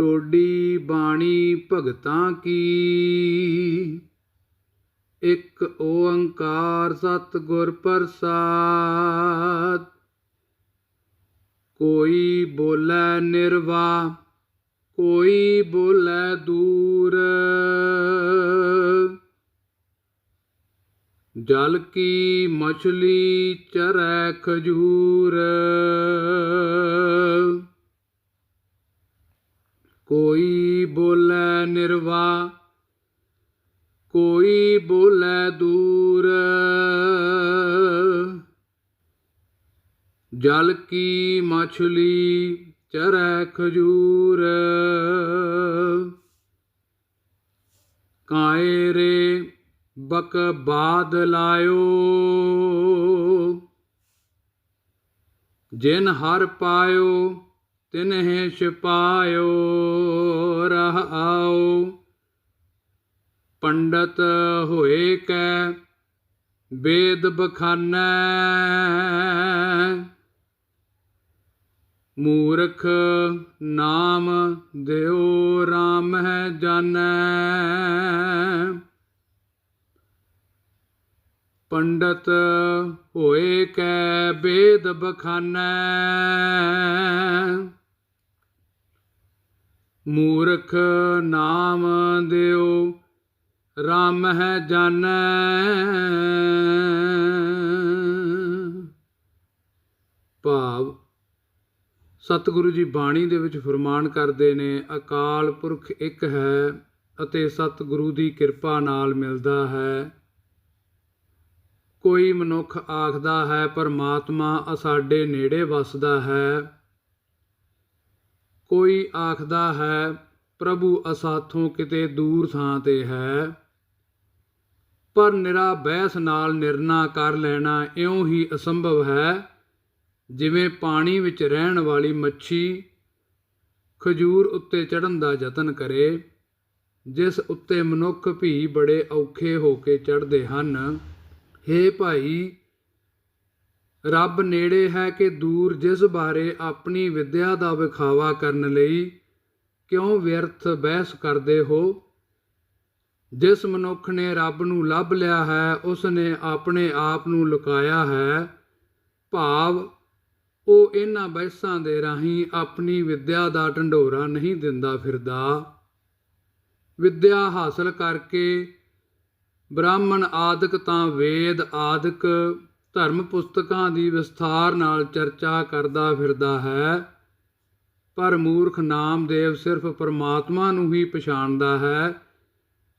ਟੋਡੀ ਬਾਣੀ ਭਗਤਾਂ ਕੀ? ਇੱਕ ਓੰਕਾਰ ਸਤਿਗੁਰ ਪ੍ਰਸਾਦ। ਕੋਈ ਬੋਲੇ ਨਿਰਵਾ, ਕੋਈ ਬੋਲੇ ਦੂਰ। ਜਲ ਕੀ ਮਛਲੀ ਚਰੈ ਖਜੂਰ। ਕੋਈ ਬੋਲੇ ਨਿਰਵਾ, ਕੋਈ ਬੋਲੇ ਦੂਰ। ਜਲ ਕੀ ਮਛਲੀ ਚਰੈ ਖਜੂਰ। ਕਾਏ ਰੇ ਬਕ ਬਾਦ ਲਾਇਓ। ਜਿਨ ਹਰ ਪਾਇਓ ਤਿਨਹਿ ਛਪਾਇਓ ਰਹਾਉ ਪੰਡਤ ਹੋਏ ਕੈ, ਵੇਦ ਬਖਾਨੈ। ਮੂਰਖ ਨਾਮ ਦਿਓ RAM ਹੈ ਜਾਣੈ। ਪੰਡਤ ਹੋਏ ਕੈ, ਵੇਦ ਬਖਾਨੈ। ਮੂਰਖ ਨਾਮ ਦਿਓ RAM ਹੈ ਜਾਣੈ ਭਾਵ, ਸਤਿਗੁਰੂ ਜੀ ਬਾਣੀ ਦੇ ਵਿੱਚ ਫਰਮਾਨ ਕਰਦੇ ਨੇ, ਅਕਾਲ ਪੁਰਖ ਇੱਕ ਹੈ ਅਤੇ ਸਤਿਗੁਰੂ ਦੀ ਕਿਰਪਾ ਨਾਲ ਮਿਲਦਾ ਹੈ। ਕੋਈ ਮਨੁੱਖ ਆਖਦਾ ਹੈ, ਪਰਮਾਤਮਾ ਸਾਡੇ ਨੇੜੇ ਵਸਦਾ ਹੈ। ਕੋਈ ਆਖਦਾ ਹੈ, ਪ੍ਰਭੂ ਅਸਾਥੋਂ ਕਿਤੇ ਦੂਰ ਥਾਂ ਤੇ ਹੈ। ਪਰ ਨਿਰਾ ਬਹਿਸ ਨਾਲ ਨਿਰਣਾ ਕਰ ਲੈਣਾ ਇਉਂ ਹੀ ਅਸੰਭਵ ਹੈ, ਜਿਵੇਂ ਪਾਣੀ ਵਿੱਚ ਰਹਿਣ ਵਾਲੀ ਮੱਛੀ ਖਜੂਰ ਉੱਤੇ ਚੜਨ ਦਾ ਯਤਨ ਕਰੇ, ਜਿਸ ਉੱਤੇ ਮਨੁੱਖ ਵੀ ਬੜੇ ਔਖੇ ਹੋ ਕੇ ਚੜਦੇ ਹਨ। ਹੇ ਭਾਈ ਰੱਬ ਨੇੜੇ ਹੈ ਕਿ ਦੂਰ, ਜਿਸ ਬਾਰੇ ਆਪਣੀ ਵਿਦਿਆ ਦਾ ਵਿਖਾਵਾ ਕਰਨ ਲਈ ਕਿਉਂ ਵਿਅਰਥ ਬਹਿਸ ਕਰਦੇ ਹੋ? ਜਿਸ ਮਨੁੱਖ ਨੇ ਰੱਬ ਨੂੰ ਲੱਭ ਲਿਆ ਹੈ, ਉਸ ਨੇ ਆਪਣੇ ਆਪ ਨੂੰ ਲੁਕਾਇਆ ਹੈ। ਭਾਵ, ਉਹ ਇਹਨਾਂ ਬਹਿਸਾਂ ਦੇ ਰਾਹੀਂ ਆਪਣੀ ਵਿਦਿਆ ਦਾ ਢੰਡੋਰਾ ਨਹੀਂ ਦਿੰਦਾ ਫਿਰਦਾ। ਵਿਦਿਆ ਹਾਸਲ ਕਰਕੇ ਬ੍ਰਾਹਮਣ ਆਦਿਕ ਤਾਂ ਵੇਦ ਆਦਿਕ ਧਰਮ ਪੁਸਤਕਾਂ ਦੀ ਵਿਸਥਾਰ ਨਾਲ ਚਰਚਾ ਕਰਦਾ ਫਿਰਦਾ ਹੈ, ਪਰ ਮੂਰਖ ਨਾਮਦੇਵ ਸਿਰਫ ਪਰਮਾਤਮਾ ਨੂੰ ਹੀ ਪਛਾਣਦਾ ਹੈ।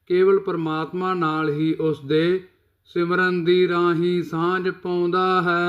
ਕੇਵਲ ਪਰਮਾਤਮਾ ਨਾਲ ਹੀ ਉਸ ਦੇ ਸਿਮਰਨ ਦੀ ਰਾਹੀਂ ਸਾਂਝ ਪਾਉਂਦਾ ਹੈ।